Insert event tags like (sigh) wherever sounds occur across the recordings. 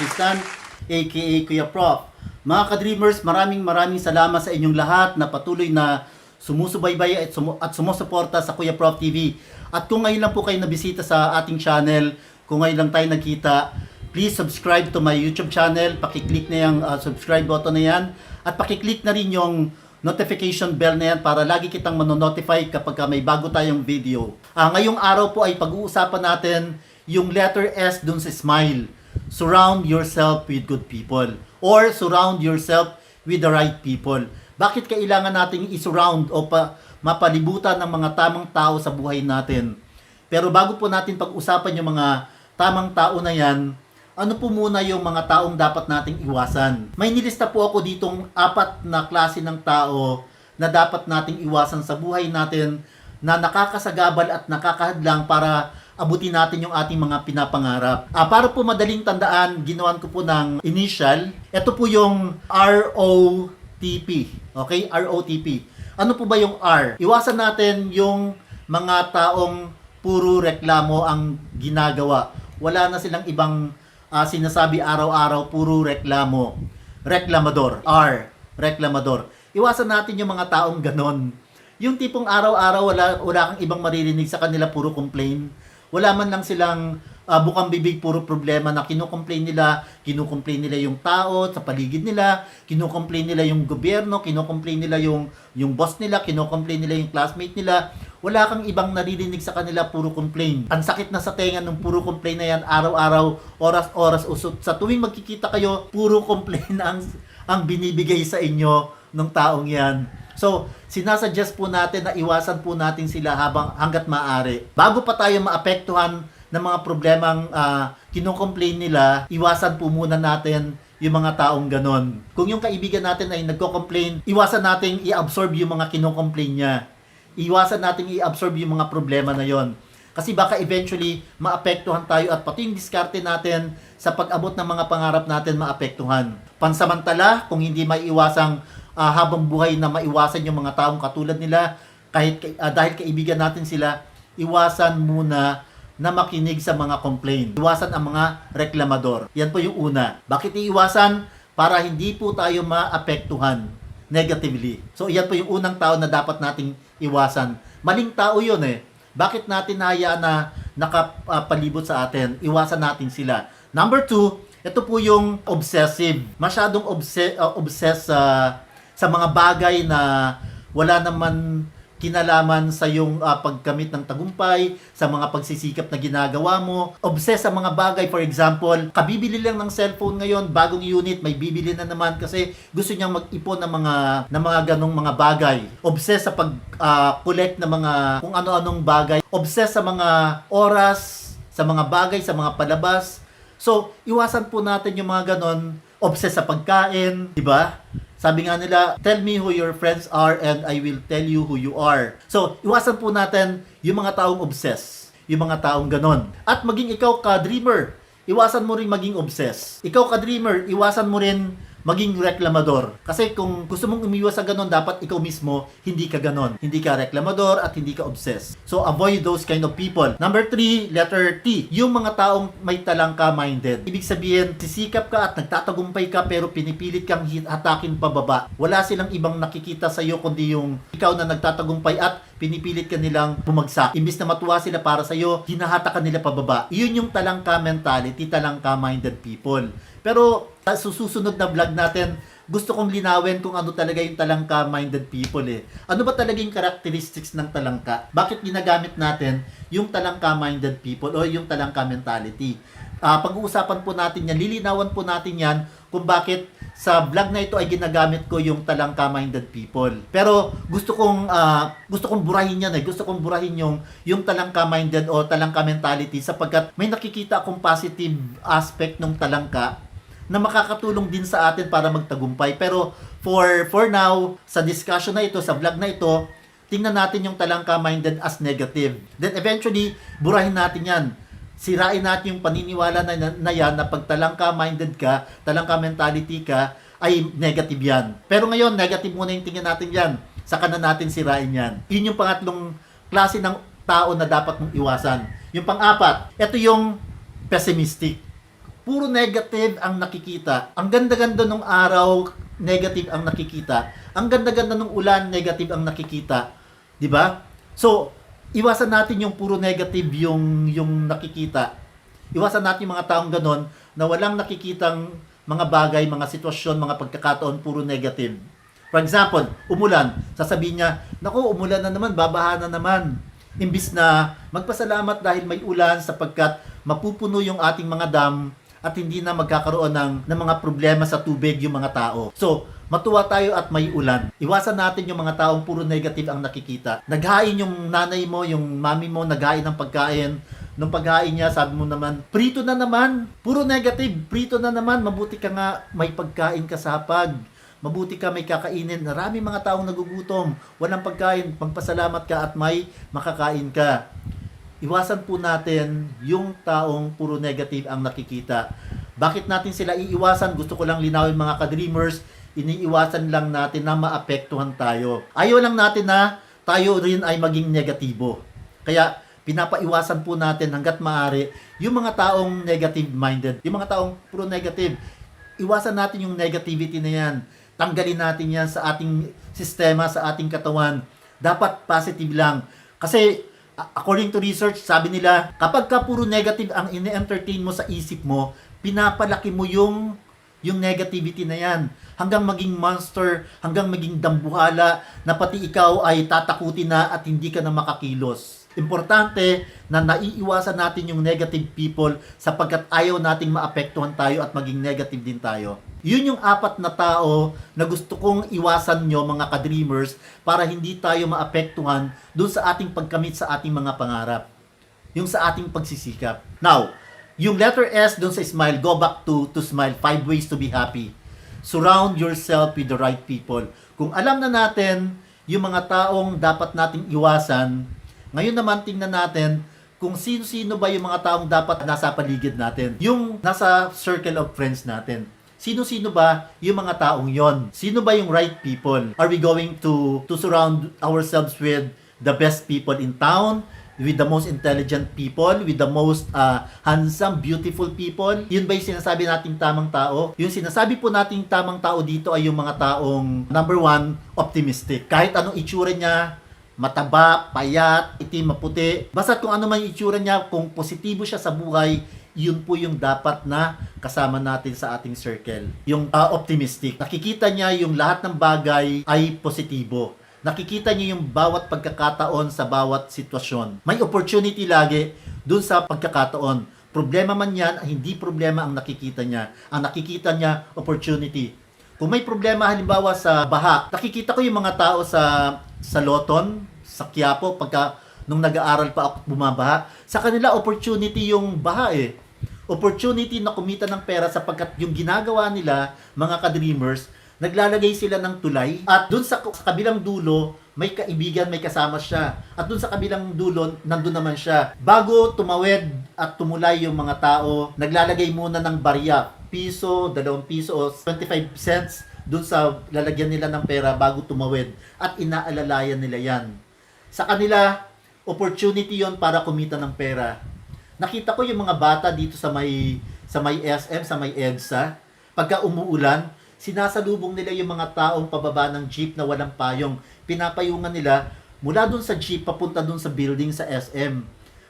Sakistan, aka Kuya Prof. Mga ka-dreamers, maraming maraming salamat sa inyong lahat na patuloy na sumusubaybay at, sumu- at sumusuporta sa Kuya Prof TV. At kung ngayon lang po kayo nabisita sa ating channel, kung ngayon lang tayo nagkita, please subscribe to my YouTube channel. Pakiclick na yung uh, subscribe button na yan. At pakiclick na rin yung notification bell na yan para lagi kitang manonotify kapag ka may bago tayong video. Ah, ngayong araw po ay pag-uusapan natin yung letter S dun sa smile. Surround yourself with good people or surround yourself with the right people. Bakit kailangan nating i-surround o pa, mapalibutan ng mga tamang tao sa buhay natin? Pero bago po natin pag-usapan yung mga tamang tao na yan, ano po muna yung mga taong dapat nating iwasan? May nilista po ako ditong apat na klase ng tao na dapat nating iwasan sa buhay natin na nakakasagabal at nakakahadlang para abutin natin yung ating mga pinapangarap. Ah, para po madaling tandaan, ginawan ko po ng initial. Ito po yung ROTP. Okay? ROTP. Ano po ba yung R? Iwasan natin yung mga taong puro reklamo ang ginagawa. Wala na silang ibang ah, sinasabi araw-araw, puro reklamo. Reklamador. R. Reklamador. Iwasan natin yung mga taong ganon. Yung tipong araw-araw wala, wala kang ibang maririnig sa kanila, puro complain. Wala man lang silang ah, bukang bibig, puro problema na kinukomplain nila, kinukomplain nila yung tao sa paligid nila, kinukomplain nila yung gobyerno, kinukomplain nila yung, yung boss nila, kinukomplain nila yung classmate nila. Wala kang ibang naririnig sa kanila, puro complain. Ang sakit na sa tenga ng puro complain na yan, araw-araw, oras-oras, usot. Sa tuwing magkikita kayo, puro complain ang, ang binibigay sa inyo ng taong yan. So, sinasuggest po natin na iwasan po natin sila habang hanggat maaari. Bago pa tayo maapektuhan ng mga problemang uh, kinocomplain nila, iwasan po muna natin yung mga taong ganon. Kung yung kaibigan natin ay nagko-complain, iwasan natin i-absorb yung mga kinocomplain niya. Iwasan natin i-absorb yung mga problema na yon. Kasi baka eventually maapektuhan tayo at pati yung diskarte natin sa pag-abot ng mga pangarap natin maapektuhan. Pansamantala, kung hindi maiiwasang ah, habang buhay na maiwasan yung mga taong katulad nila, kahit ah, dahil kaibigan natin sila, iwasan muna na makinig sa mga complaint. Iwasan ang mga reklamador. Yan po yung una. Bakit iiwasan? Para hindi po tayo maapektuhan negatively. So, yan po yung unang tao na dapat nating iwasan. Maling tao yun eh. Bakit natin hayaan na nakapalibot sa atin? Iwasan natin sila. Number two, ito po yung obsessive. Masyadong obse- uh, obsessed sa sa mga bagay na wala naman kinalaman sa yung uh, pagkamit ng tagumpay, sa mga pagsisikap na ginagawa mo. Obsessed sa mga bagay, for example, kabibili lang ng cellphone ngayon, bagong unit, may bibili na naman kasi gusto niyang mag-ipon ng mga ng mga ganong mga bagay. Obsessed sa pag-collect ng mga kung ano-anong bagay. Obsessed sa mga oras, sa mga bagay, sa mga palabas. So, iwasan po natin yung mga ganon. Obsessed sa pagkain, di ba? Sabi nga nila, tell me who your friends are and I will tell you who you are. So, iwasan po natin yung mga taong obsessed, yung mga taong ganon. At maging ikaw ka-dreamer, iwasan mo rin maging obsessed. Ikaw ka-dreamer, iwasan mo rin maging reklamador. Kasi kung gusto mong umiwas sa ganon, dapat ikaw mismo hindi ka ganon. Hindi ka reklamador at hindi ka obsessed. So, avoid those kind of people. Number three, letter T. Yung mga taong may talangka-minded. Ibig sabihin, sisikap ka at nagtatagumpay ka pero pinipilit kang hatakin pababa. Wala silang ibang nakikita sa iyo kundi yung ikaw na nagtatagumpay at pinipilit ka nilang bumagsak. Imbis na matuwa sila para sa iyo, hinahata ka nila pababa. Iyon yung talangka mentality, talangka-minded people. Pero sa susunod na vlog natin, gusto kong linawin kung ano talaga yung talangka-minded people eh. Ano ba talaga yung characteristics ng talangka? Bakit ginagamit natin yung talangka-minded people o yung talangka mentality? Ah, pag-uusapan po natin yan, lilinawan po natin yan kung bakit sa vlog na ito ay ginagamit ko yung talangka-minded people. Pero gusto kong ah, gusto kong burahin yan eh. Gusto kong burahin yung yung talangka-minded o talangka mentality sapagkat may nakikita akong positive aspect ng talangka na makakatulong din sa atin para magtagumpay. Pero for for now, sa discussion na ito, sa vlog na ito, tingnan natin yung talangka-minded as negative. Then eventually, burahin natin yan. Sirain natin yung paniniwala na, na, na yan na pag talangka-minded ka, talangka-mentality ka, ay negative yan. Pero ngayon, negative muna yung tingin natin yan. Saka na natin sirain yan. Yun yung pangatlong klase ng tao na dapat mong iwasan. Yung pang-apat, ito yung pessimistic. Puro negative ang nakikita. Ang ganda-ganda nung araw, negative ang nakikita. Ang ganda-ganda nung ulan, negative ang nakikita. 'Di ba? So, iwasan natin yung puro negative yung yung nakikita. Iwasan natin yung mga taong ganon na walang nakikitang mga bagay, mga sitwasyon, mga pagkakataon puro negative. For example, umulan, sasabihin niya, "Naku, umulan na naman, babaha na naman." Imbis na magpasalamat dahil may ulan sapagkat mapupuno yung ating mga dam at hindi na magkakaroon ng, ng mga problema sa tubig yung mga tao. So, matuwa tayo at may ulan. Iwasan natin yung mga taong puro negative ang nakikita. Naghain yung nanay mo, yung mami mo, naghain ng pagkain. Nung paghain niya, sabi mo naman, prito na naman. Puro negative, prito na naman. Mabuti ka nga may pagkain ka sa hapag. Mabuti ka may kakainin. Marami mga taong nagugutom. Walang pagkain. Magpasalamat ka at may makakain ka iwasan po natin yung taong puro negative ang nakikita. Bakit natin sila iiwasan? Gusto ko lang linawin mga ka-dreamers, iniiwasan lang natin na maapektuhan tayo. Ayaw lang natin na tayo rin ay maging negatibo. Kaya pinapaiwasan po natin hanggat maaari yung mga taong negative-minded, yung mga taong puro negative. Iwasan natin yung negativity na yan. Tanggalin natin yan sa ating sistema, sa ating katawan. Dapat positive lang. Kasi according to research, sabi nila, kapag ka puro negative ang ini-entertain mo sa isip mo, pinapalaki mo yung yung negativity na yan. Hanggang maging monster, hanggang maging dambuhala, na pati ikaw ay tatakutin na at hindi ka na makakilos. Importante na naiiwasan natin yung negative people sapagkat ayaw nating maapektuhan tayo at maging negative din tayo. Yun yung apat na tao na gusto kong iwasan nyo mga ka-dreamers para hindi tayo maapektuhan dun sa ating pagkamit sa ating mga pangarap. Yung sa ating pagsisikap. Now, yung letter S dun sa smile, go back to to smile. Five ways to be happy. Surround yourself with the right people. Kung alam na natin yung mga taong dapat nating iwasan, ngayon naman tingnan natin kung sino-sino ba yung mga taong dapat nasa paligid natin. Yung nasa circle of friends natin. Sino-sino ba yung mga taong yon? Sino ba yung right people? Are we going to to surround ourselves with the best people in town? with the most intelligent people, with the most uh, handsome, beautiful people. Yun ba yung sinasabi nating tamang tao? Yung sinasabi po nating tamang tao dito ay yung mga taong, number one, optimistic. Kahit anong itsura niya, mataba, payat, itim, maputi. Basta kung ano man yung itsura niya, kung positibo siya sa buhay, yun po yung dapat na kasama natin sa ating circle. Yung uh, optimistic. Nakikita niya yung lahat ng bagay ay positibo nakikita niyo yung bawat pagkakataon sa bawat sitwasyon. May opportunity lagi dun sa pagkakataon. Problema man yan, hindi problema ang nakikita niya. Ang nakikita niya, opportunity. Kung may problema halimbawa sa baha, nakikita ko yung mga tao sa sa Loton, sa Quiapo, pagka nung nag-aaral pa ako bumabaha, sa kanila opportunity yung baha eh. Opportunity na kumita ng pera sapagkat yung ginagawa nila, mga ka-dreamers, naglalagay sila ng tulay at dun sa, sa kabilang dulo may kaibigan, may kasama siya. At dun sa kabilang dulo, nandun naman siya. Bago tumawid at tumulay yung mga tao, naglalagay muna ng barya. Piso, dalawang piso o 25 cents dun sa lalagyan nila ng pera bago tumawid. At inaalalayan nila yan. Sa kanila, opportunity yon para kumita ng pera. Nakita ko yung mga bata dito sa may sa may SM, sa may EDSA, pagka umuulan, sinasalubong nila yung mga taong pababa ng jeep na walang payong. Pinapayungan nila mula dun sa jeep papunta dun sa building sa SM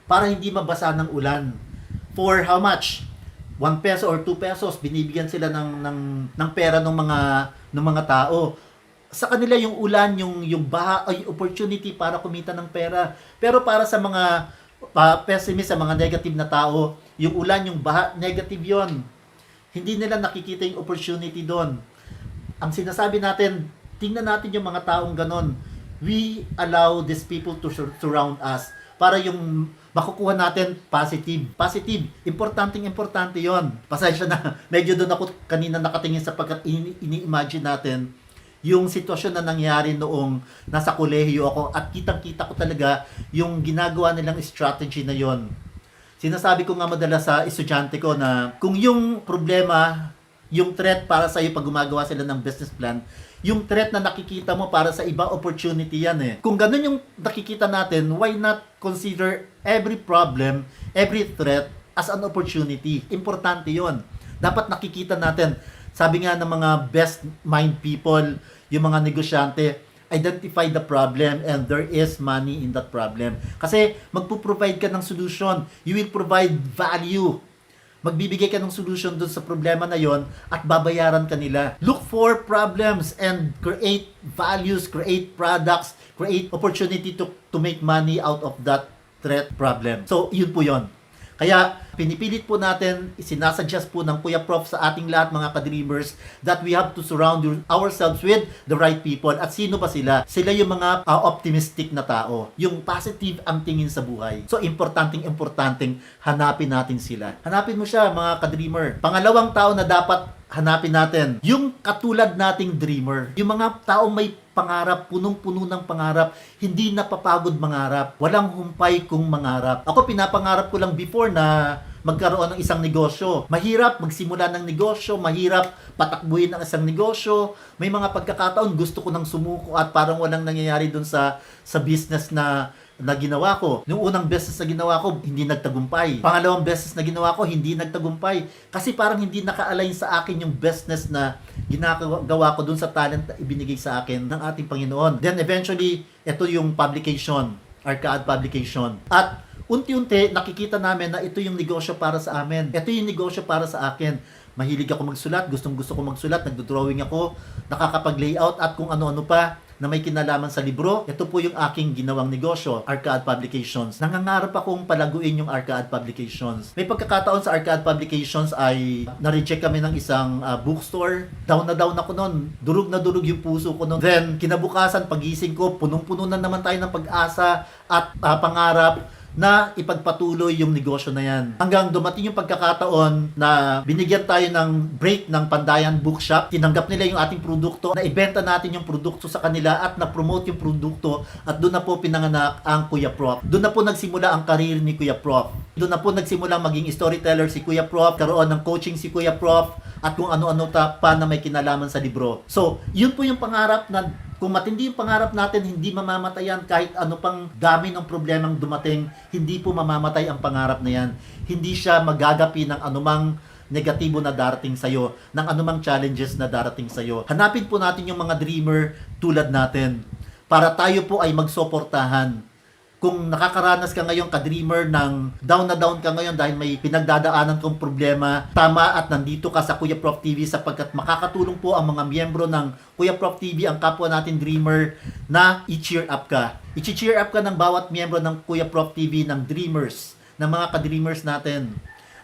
para hindi mabasa ng ulan. For how much? 1 peso or 2 pesos binibigyan sila ng ng ng pera ng mga ng mga tao. Sa kanila yung ulan, yung yung baha ay opportunity para kumita ng pera. Pero para sa mga pa, pessimist, sa mga negative na tao, yung ulan, yung baha, negative 'yon hindi nila nakikita yung opportunity doon. Ang sinasabi natin, tingnan natin yung mga taong ganon. We allow these people to sur- surround us para yung makukuha natin positive. Positive. Importanteng importante yon. Pasensya na. (laughs) Medyo doon ako kanina nakatingin sapagkat ini- ini-imagine natin yung sitwasyon na nangyari noong nasa kolehiyo ako at kitang-kita ko talaga yung ginagawa nilang strategy na yon Sinasabi ko nga madalas sa estudyante ko na kung yung problema, yung threat para sa iyo pag gumagawa sila ng business plan, yung threat na nakikita mo para sa iba opportunity yan eh. Kung ganun yung nakikita natin, why not consider every problem, every threat as an opportunity. Importante yon. Dapat nakikita natin, sabi nga ng mga best mind people, yung mga negosyante, identify the problem and there is money in that problem. Kasi magpo-provide ka ng solution. You will provide value magbibigay ka ng solution dun sa problema na yon at babayaran ka nila. Look for problems and create values, create products, create opportunity to, to make money out of that threat problem. So, yun po yon. Kaya, pinipilit po natin, sinasuggest po ng Kuya Prof sa ating lahat mga ka-dreamers that we have to surround ourselves with the right people. At sino ba sila? Sila yung mga uh, optimistic na tao. Yung positive ang tingin sa buhay. So, importanteng importanteng hanapin natin sila. Hanapin mo siya mga ka-dreamer. Pangalawang tao na dapat hanapin natin, yung katulad nating dreamer. Yung mga taong may pangarap, punong-puno ng pangarap, hindi napapagod mangarap, walang humpay kung mangarap. Ako pinapangarap ko lang before na magkaroon ng isang negosyo. Mahirap magsimula ng negosyo, mahirap patakbuhin ang isang negosyo. May mga pagkakataon gusto ko nang sumuko at parang walang nangyayari dun sa sa business na na ginawa ko. Nung unang beses na ginawa ko, hindi nagtagumpay. Pangalawang beses na ginawa ko, hindi nagtagumpay. Kasi parang hindi naka-align sa akin yung business na ginagawa ko dun sa talent na ibinigay sa akin ng ating Panginoon. Then eventually, ito yung publication, Arcaad Publication. At unti-unti, nakikita namin na ito yung negosyo para sa amin. Ito yung negosyo para sa akin. Mahilig ako magsulat, gustong gusto ko magsulat, nagdo-drawing ako, nakakapag-layout at kung ano-ano pa na may kinalaman sa libro. Ito po yung aking ginawang negosyo, Arcaad Publications. Nangangarap akong palaguin yung Arcaad Publications. May pagkakataon sa Arcaad Publications ay na-reject kami ng isang ah, bookstore. Down na down ako noon. Durug na durug yung puso ko noon. Then, kinabukasan, pagising ko, punong-puno na naman tayo ng pag-asa at ah, pangarap na ipagpatuloy yung negosyo na yan. Hanggang dumating yung pagkakataon na binigyan tayo ng break ng Pandayan Bookshop. Tinanggap nila yung ating produkto, na ibenta natin yung produkto sa kanila at na-promote yung produkto at doon na po pinanganak ang Kuya Prof. Doon na po nagsimula ang karir ni Kuya Prof. Doon na po nagsimula maging storyteller si Kuya Prof, karoon ng coaching si Kuya Prof, at kung ano-ano ta pa na may kinalaman sa libro. So, yun po yung pangarap na kung matindi yung pangarap natin, hindi mamamatayan kahit ano pang dami ng problemang dumating, hindi po mamamatay ang pangarap na yan. Hindi siya magagapi ng anumang negatibo na darating sa'yo, ng anumang challenges na darating sa'yo. Hanapin po natin yung mga dreamer tulad natin para tayo po ay magsuportahan kung nakakaranas ka ngayon ka-dreamer ng down na down ka ngayon dahil may pinagdadaanan kong problema, tama at nandito ka sa Kuya Prof TV sapagkat makakatulong po ang mga miyembro ng Kuya Prof TV, ang kapwa natin dreamer, na i-cheer up ka. I-cheer up ka ng bawat miyembro ng Kuya Prof TV ng dreamers, ng mga ka-dreamers natin.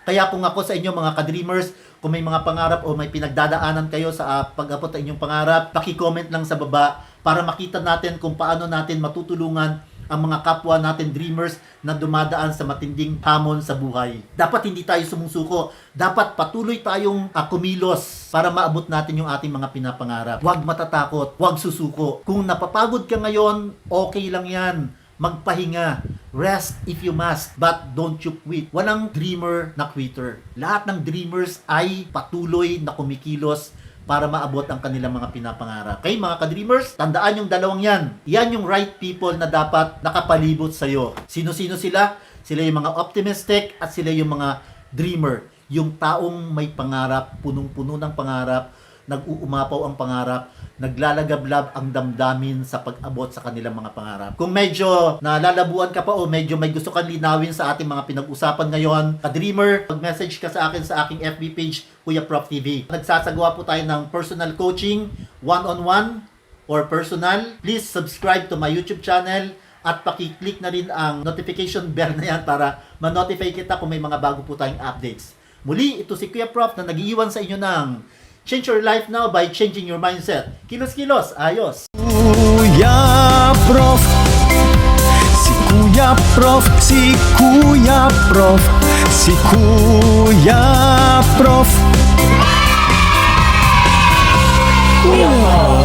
Kaya kung ako sa inyo mga ka-dreamers, kung may mga pangarap o may pinagdadaanan kayo sa uh, pag-abot ng inyong pangarap, paki-comment lang sa baba para makita natin kung paano natin matutulungan ang mga kapwa natin dreamers na dumadaan sa matinding hamon sa buhay. Dapat hindi tayo sumusuko. Dapat patuloy tayong ah, kumilos para maabot natin yung ating mga pinapangarap. Huwag matatakot, huwag susuko. Kung napapagod ka ngayon, okay lang yan. Magpahinga. Rest if you must, but don't you quit. Walang dreamer na quitter. Lahat ng dreamers ay patuloy na kumikilos para maabot ang kanilang mga pinapangarap. Kay mga ka-dreamers, tandaan yung dalawang yan. Yan yung right people na dapat nakapalibot sa'yo. Sino-sino sila? Sila yung mga optimistic at sila yung mga dreamer. Yung taong may pangarap, punong-puno ng pangarap, nag-uumapaw ang pangarap, naglalagablab ang damdamin sa pag-abot sa kanilang mga pangarap. Kung medyo nalalabuan ka pa o medyo may gusto kang linawin sa ating mga pinag-usapan ngayon, ka-dreamer, mag-message ka sa akin sa aking FB page, Kuya Prof TV. Nagsasagawa po tayo ng personal coaching, one-on-one, or personal. Please subscribe to my YouTube channel at paki-click na rin ang notification bell na yan para ma-notify kita kung may mga bago po tayong updates. Muli, ito si Kuya Prof na nag-iiwan sa inyo ng Change your life now by changing your mindset. Kilos-kilos, ayos! Kuya Prof. Si Kuya Prof. Si Kuya Prof. Si Kuya Prof. Kuya Prof